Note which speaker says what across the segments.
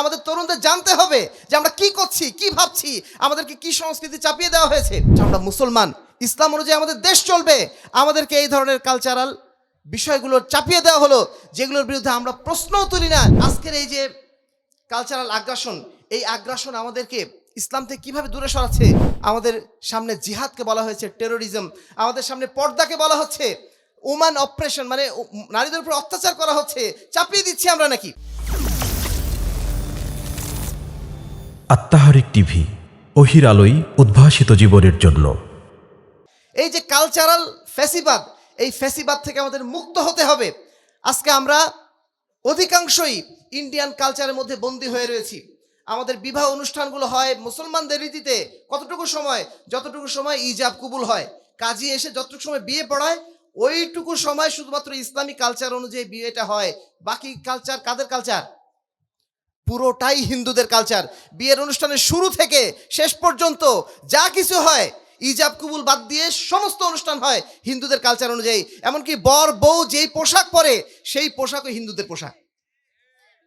Speaker 1: আমাদের তরুণদের জানতে হবে যে আমরা কি করছি, কি ভাবছি, আমাদেরকে কি সংস্কৃতি চাপিয়ে দেওয়া হয়েছে। আমরা মুসলমান, ইসলাম অনুযায়ী আমাদের দেশ চলবে। আমাদেরকে এই ধরনের কালচারাল বিষয়গুলো চাপিয়ে দেওয়া হলো, যেগুলোর বিরুদ্ধে আমরা প্রশ্নও তুলি না। আজকের এই যে কালচারাল আগ্রাসন এই আগ্রাসন আমাদেরকে ইসলাম থেকে কীভাবে দূরে সরাচ্ছে, আমাদের সামনে জিহাদকে বলা হয়েছে টেরোরিজম আমাদের সামনে পর্দাকে বলা হচ্ছে ওমান অপারেশন মানে নারীদের উপর অত্যাচার করা হচ্ছে, চাপিয়ে দিচ্ছি আমরা নাকি?
Speaker 2: আত্মাহারিক টিভি, অহির আলোই উদ্ভাসিত জীবনের জন্য।
Speaker 1: এই যে কালচারাল ফ্যাসিবাদ এই ফ্যাসিবাদ থেকে আমাদের মুক্ত হতে হবে। আজকে আমরা অধিকাংশই ইন্ডিয়ান কালচারের মধ্যে বন্দী হয়ে রয়েছি। আমাদের বিবাহ অনুষ্ঠানগুলো হয় মুসলমানদের রীতিতে কতটুকু সময়, যতটুকু সময় ইজাব কবুল হয়। কাজী এসে যতটুকু সময় বিয়ে পড়ায়, ওইটুকু সময় শুধুমাত্র ইসলামী কালচার অনুযায়ী বিয়েটা হয়। বাকি কালচার কাদের কালচার পুরোটাই হিন্দুদের কালচার বিয়ের অনুষ্ঠানের শুরু থেকে শেষ পর্যন্ত যা কিছু হয়, ইজাব কুবুল বাদ দিয়ে সমস্ত অনুষ্ঠান হয় হিন্দুদের কালচার অনুযায়ী। এমনকি বর, বউ যেই পোশাক পরে, সেই পোশাকও হিন্দুদের পোশাক।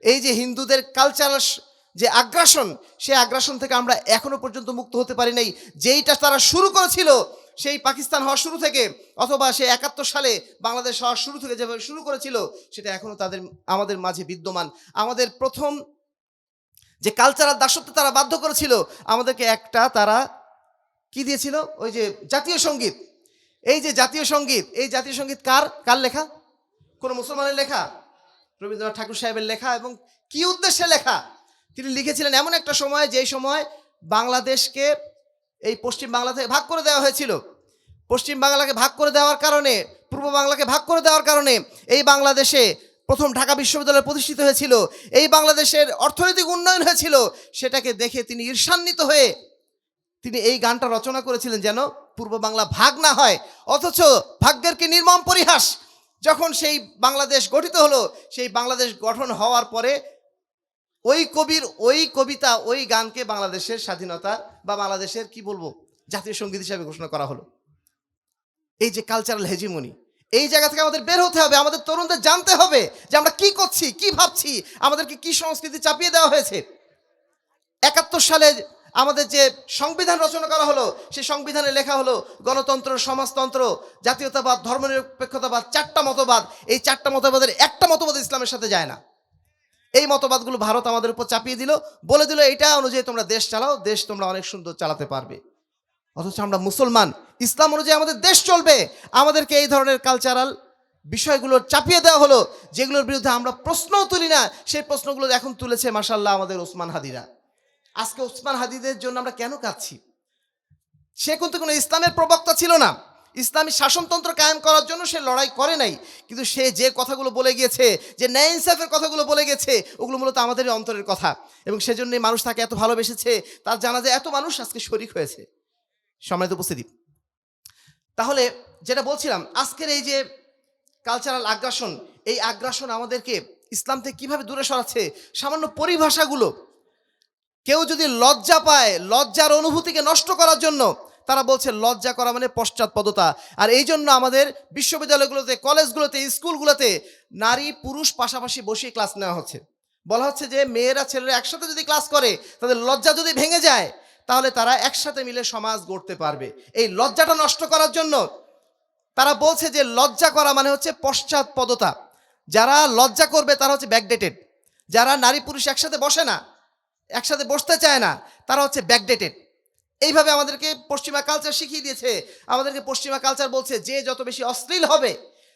Speaker 1: এই যে হিন্দুদের কালচার যে আগ্রাসন, সেই আগ্রাসন থেকে আমরা এখনও পর্যন্ত মুক্ত হতে পারি নাই। যেইটা তারা শুরু করেছিল, সেই পাকিস্তান হওয়ার শুরু থেকে, অথবা সে একাত্তর সালে বাংলাদেশ হওয়ার শুরু থেকে যেভাবে শুরু করেছিল, সেটা এখনও তাদের, আমাদের মাঝে বিদ্যমান। আমাদের প্রথম যে কালচারাল দাসত্ব তারা বাধ্য করেছিল, আমাদেরকে একটা তারা কি দিয়েছিল? ওই যে জাতীয় সংগীত। এই যে জাতীয় সংগীত, এই জাতীয় সংগীত কার? কার লেখা? কোনো মুসলমানের লেখা? রবীন্দ্রনাথ ঠাকুর সাহেবের লেখা এবং কি উদ্দেশ্যে লেখা? তিনি লিখেছিলেন এমন একটা সময়, যেই সময় বাংলাদেশকে এই পশ্চিম বাংলা থেকে ভাগ করে দেওয়া হয়েছিল। পশ্চিম বাংলাকে ভাগ করে দেওয়ার কারণে, পূর্ব বাংলাকে ভাগ করে দেওয়ার কারণে এই বাংলাদেশে প্রথম ঢাকা বিশ্ববিদ্যালয় প্রতিষ্ঠিত হয়েছিল, এই বাংলাদেশের অর্থনৈতিক উন্নয়ন হয়েছিল, সেটাকে দেখে তিনি ঈর্ষান্বিত হয়ে তিনি এই গানটা রচনা করেছিলেন যেন পূর্ব বাংলা ভাগ না হয়, অথচ ভাগ্যের কি নির্মম পরিহাস? যখন সেই বাংলাদেশ গঠিত হলো, সেই বাংলাদেশ গঠন হওয়ার পরে ওই কবির, ওই কবিতা, ওই গানকে বাংলাদেশের স্বাধীনতা বা বাংলাদেশের, কি বলব, জাতীয় সংগীত হিসাবে ঘোষণা করা হলো। এই যে কালচারাল হেজিমনি এই জায়গা থেকে আমাদের বের হতে হবে, আমাদের তরুণদের জানতে হবে যে আমরা কি করছি, কি ভাবছি, আমাদেরকে কি সংস্কৃতি চাপিয়ে দেওয়া হয়েছে। একাত্তর সালে আমাদের যে সংবিধান রচনা করা হলো, সেই সংবিধানে লেখা হলো, গণতন্ত্র, সমাজতন্ত্র, জাতীয়তাবাদ, ধর্মনিরপেক্ষতাবাদ, চারটা মতবাদ। এই চারটা মতবাদের একটা মতবাদ ইসলামের সাথে যায় না। এই মতবাদগুলো ভারত আমাদের উপর চাপিয়ে দিল, বলে দিল, এটা অনুযায়ী তোমরা দেশ চালাও, দেশ তোমরা অনেক সুন্দর চালাতে পারবে। অথচ আমরা মুসলমান। ইসলাম অনুযায়ী আমাদের দেশ চলবে। আমাদেরকে এই ধরনের কালচারাল বিষয়গুলো চাপিয়ে দেওয়া হলো, যেগুলোর বিরুদ্ধে আমরা প্রশ্নও তুলি না। সেই প্রশ্নগুলো এখন তুলেছে মাসাল্লাহ আমাদের ওসমান হাদিরা। আজকে ওসমান হাদিদের জন্য আমরা কেন কাঁদছি? সে কিন্তু কোনো ইসলামের প্রবক্তা ছিল না। ইসলামী শাসনতন্ত্র কায়েম করার জন্য সে লড়াই করে নাই। কিন্তু সে যে কথাগুলো বলে গিয়েছে, যে ন্যায় ইনসাফের কথাগুলো বলে গেছে ওগুলো মূলত আমাদের অন্তরের কথা। এবং সেজন্যই মানুষ তাকে এত ভালোবেসেছে, তার জানা যায় এত মানুষ আজকে শরিক হয়েছে। সম্মানিত উপস্থিতি। তাহলে যেটা বলছিলাম, আজকের এই যে কালচারাল আগ্রাসন এই আগ্রাসন আমাদেরকে ইসলাম থেকে কীভাবে দূরে সরাচ্ছে, সামান্য পরিভাষাগুলো, কেউ যদি লজ্জা পায়, লজ্জার অনুভূতিকে নষ্ট করার জন্য, তারা বলছে লজ্জা করা মানে পশ্চাৎপদতা। আর এই জন্য আমাদের বিশ্ববিদ্যালয়গুলোতে, কলেজগুলোতে, স্কুলগুলোতে নারী পুরুষ পাশাপাশি বসিয়ে ক্লাস নেওয়া হচ্ছে। বলা হচ্ছে যে, মেয়েরা ছেলেরা একসাথে যদি ক্লাস করে, তাদের লজ্জা যদি ভেঙে যায় তাহলে তারা একসাথে মিলে সমাজ গড়তে পারবে। এই লজ্জাটা নষ্ট করার জন্য তারা বলছে যে লজ্জা করা মানে হচ্ছে পশ্চাৎপদতা। যারা লজ্জা করবে তারা হচ্ছে ব্যাকডেটেড যারা নারী পুরুষ একসাথে বসে না, একসাথে বসতে চায় না, তারা হচ্ছে ব্যাকডেটেড এইভাবে আমাদেরকে পশ্চিমা কালচার শিখিয়ে দিয়েছে। আমাদেরকে পশ্চিমা কালচার বলছে, যে যত বেশি অশ্লীল হবে,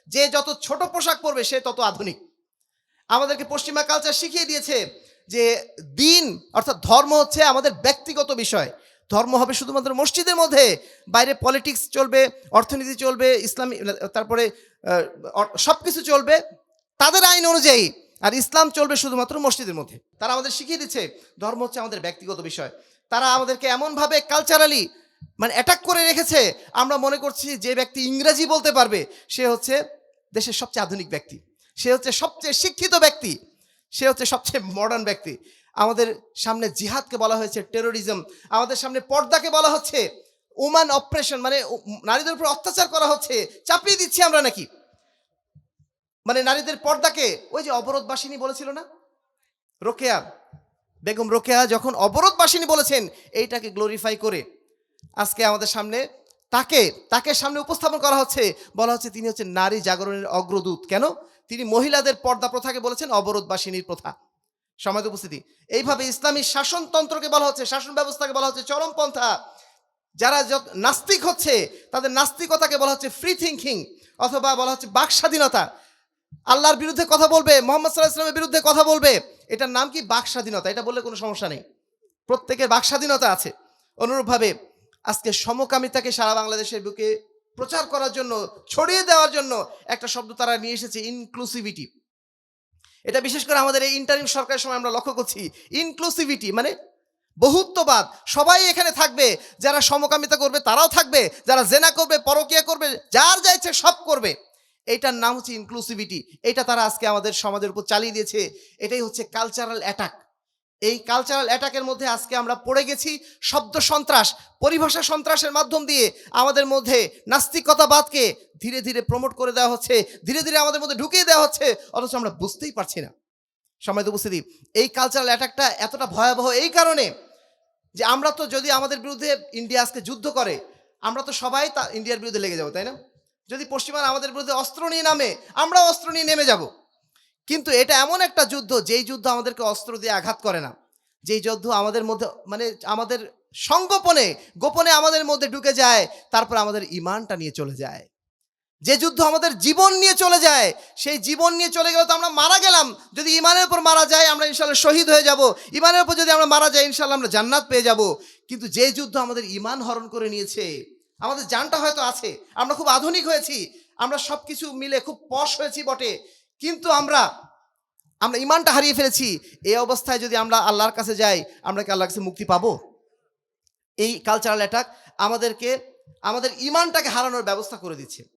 Speaker 1: যে যত ছোট পোশাক পরবে, সে তত আধুনিক। আমাদেরকে পশ্চিমা কালচার শিখিয়ে দিয়েছে যে দিন, অর্থাৎ ধর্ম হচ্ছে আমাদের ব্যক্তিগত বিষয়। ধর্ম হবে শুধুমাত্র মসজিদের মধ্যে। বাইরে পলিটিক্স চলবে, অর্থনীতি চলবে, ইসলামী, তারপরে সব কিছু চলবে তাদের আইন অনুযায়ী। আর ইসলাম চলবে শুধুমাত্র মসজিদের মধ্যে। তারা আমাদের শিখিয়ে দিচ্ছে, ধর্ম হচ্ছে আমাদের ব্যক্তিগত বিষয়। তারা আমাদেরকে এমনভাবে কালচারালি মানে অ্যাটাক করে রেখেছে। আমরা মনে করছি যে ব্যক্তি ইংরেজি বলতে পারবে, সে হচ্ছে দেশের সবচেয়ে আধুনিক ব্যক্তি। সে হচ্ছে সবচেয়ে শিক্ষিত ব্যক্তি। সে হচ্ছে সবচেয়ে মডার্ন ব্যক্তি। আমাদের সামনে জিহাদকে বলা হয়েছে টেরোরিজম আমাদের সামনে পর্দাকে বলা হচ্ছে ওমান অপারেশন মানে নারীদের উপর অত্যাচার করা হচ্ছে, চাপিয়ে দিচ্ছি আমরা নাকি? মানে নারীদের পর্দাকে, ওই যে অবরোধবাসিনী বলেছিল না? রোকেয়া, বেগম রোকেয়া যখন অবরোধবাসিনী বলেছেন, এইটাকে গ্লোরিফাই করে, আজকে আমাদের সামনে তাকে তাকে সামনে উপস্থাপন করা হচ্ছে, বলা হচ্ছে তিনি হচ্ছে নারী জাগরণের অগ্রদূত। কেন? তিনি মহিলাদের পর্দা প্রথাকে বলেছেন অবরোধ অবরোধবাসিনীর প্রথা। সমাজ উপস্থিতি। এইভাবে ইসলামী শাসনতন্ত্রকে বলা হচ্ছে, শাসন ব্যবস্থাকে বলা হচ্ছে চরমপন্থা। যারা নাস্তিক হচ্ছে, তাদের নাস্তিকতাকে বলা হচ্ছে ফ্রি থিঙ্কিং অথবা বলা হচ্ছে বাক স্বাধীনতা। আল্লাহর বিরুদ্ধে কথা বলবে, মোহাম্মদ সাল্লাহ ইসলামের বিরুদ্ধে কথা বলবে, এটার নাম কি বাক স্বাধীনতা? এটা বললে কোনো সমস্যা নেই। প্রত্যেকের বাক স্বাধীনতা আছে। অনুরূপভাবে আজকে সমকামিতাকে সারা বাংলাদেশের বুকে প্রচার করার জন্য, ছড়িয়ে দেওয়ার জন্য একটা শব্দ তারা নিয়ে এসেছে ইনক্লুসিভিটি এটা বিশেষ করে আমাদের এই ইন্টারিম সরকারের সময় আমরা লক্ষ্য করছি ইনক্লুসিভিটি মানে বহুত্ববাদ। সবাই এখানে থাকবে, যারা সমকামিতা করবে তারাও থাকবে, যারা জেনা করবে, পরকিয়া করবে, যার যা ইচ্ছে সব করবে। এইটার নাম হচ্ছে ইনক্লুসিভিটি এটা তারা আজকে আমাদের সমাজের উপর চালিয়ে দিয়েছে। এটাই হচ্ছে কালচারাল অ্যাটাক এই কালচারাল অ্যাটাকের মধ্যে আজকে আমরা পড়ে গেছি শব্দ সন্ত্রাস, পরিভাষা সন্ত্রাসের মাধ্যম দিয়ে আমাদের মধ্যে নাস্তিকতাবাদকে ধীরে ধীরে প্রমোট করে দেওয়া হচ্ছে, ধীরে ধীরে আমাদের মধ্যে ঢুকিয়ে দেওয়া হচ্ছে, অথচ আমরা বুঝতেই পারছি না। সময় তো উপস্থিতি, এই কালচারাল অ্যাটাকটা এতটা ভয়াবহ এই কারণে যে আমরা তো যদি আমাদের বিরুদ্ধে ইন্ডিয়া আজকে যুদ্ধ করে, আমরা তো সবাই তা ইন্ডিয়ার বিরুদ্ধে লেগে যাব, তাই না? যদি পশ্চিমারা আমাদের বিরুদ্ধে অস্ত্র নিয়ে নামে, আমরা অস্ত্র নিয়ে নেমে যাব। কিন্তু এটা এমন একটা যুদ্ধ, যেই যুদ্ধ আমাদেরকে অস্ত্র দিয়ে আঘাত করে না। যেই যুদ্ধ আমাদের মধ্যে মানে আমাদের সংগোপনে, গোপনে আমাদের মধ্যে ঢুকে যায়, তারপর আমাদের ইমানটা নিয়ে চলে যায়। যে যুদ্ধ আমাদের জীবন নিয়ে চলে যায়, সেই জীবন নিয়ে চলে গেলে তো আমরা মারা গেলাম। যদি ইমানের উপর মারা যায়, আমরা ইনশাল্লাহ শহীদ হয়ে যাব। ইমানের উপর যদি আমরা মারা যাই ইনশাল্লাহ আমরা জান্নাত পেয়ে যাব। কিন্তু যে যুদ্ধ আমাদের ইমান হরণ করে নিয়েছে, আমাদের জানটা হয়তো আছে। আমরা খুব আধুনিক হয়েছি, আমরা সব কিছু মিলে খুব পশ হয়েছি বটে। কিন্তু আমরা আমরা ইমানটা হারিয়ে ফেলেছি। এই অবস্থায় যদি আমরা আল্লাহর কাছে যাই, আমরা কি আল্লাহর কাছে মুক্তি পাবো? এই কালচারাল অ্যাটাক আমাদেরকে, আমাদের ইমানটাকে হারানোর ব্যবস্থা করে দিচ্ছে।